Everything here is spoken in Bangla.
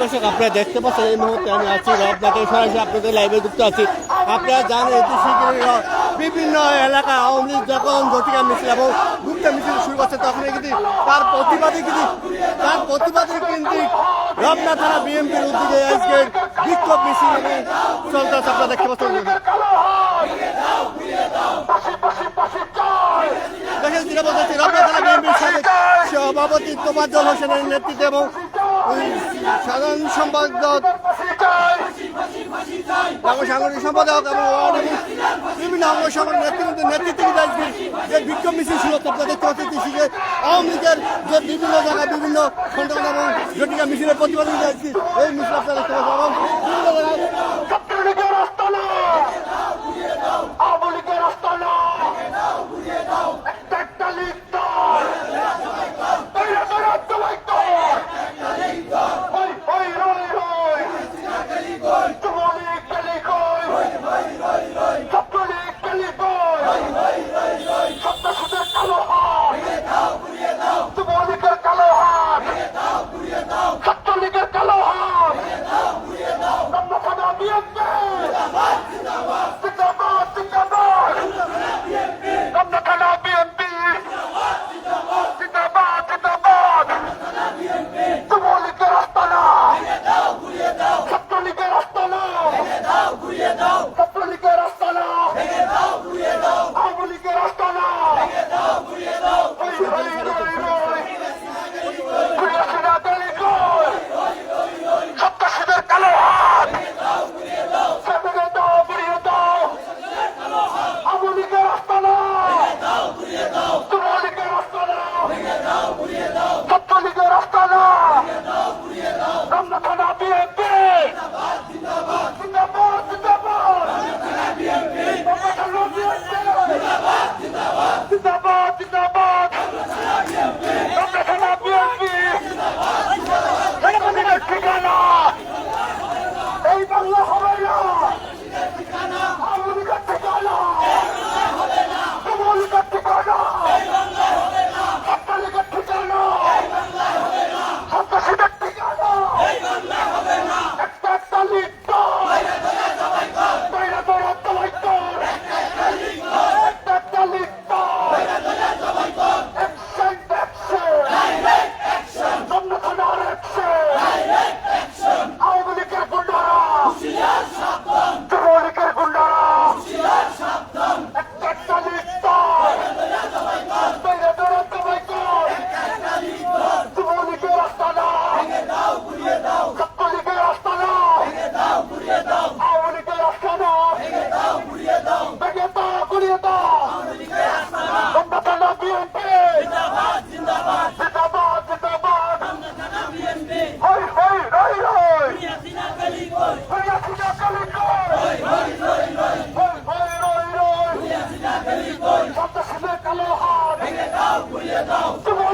দর্শক, আপনারা দেখতে পাচ্ছেন এই মুহূর্তে আমি আছি রব রবদাকে সরাসরি আপনাদের লাইভে যুক্ত আছি। আপনারা জানেন এটি বিভিন্ন এলাকায় আওয়ামী লীগ যখন জটিকা মিছিল এবং গুপ্তা মিছিল শুরু করছে, তখন কিন্তু তার প্রতিবাদী কিন্তু তার প্রতিবাদী কিন্তু রবনা থানা বিএনপির উদ্যোগে আজকে বিক্ষোভ মিছিল এবং চলতে আছে। আপনারা দেখতে পাচ্ছেন সভাপতি তোমার জল হোসেনের নেতৃত্বে এবং সাধারণ সম্পাদক সাংগঠনিক সম্পাদক এবং বিভিন্ন অঙ্গ সংগঠন নেতৃত্ব নেতৃত্বে যে বিক্ষোভ মিছিল ছিল তাদের চতুর্থী শিখে আওয়ামী লীগের যে বিভিন্ন জায়গায় বিভিন্ন খণ্ডন এবং জটিকা মিছিলের প্রতিবাদ এই মিছিল আপনাদের Are? Não!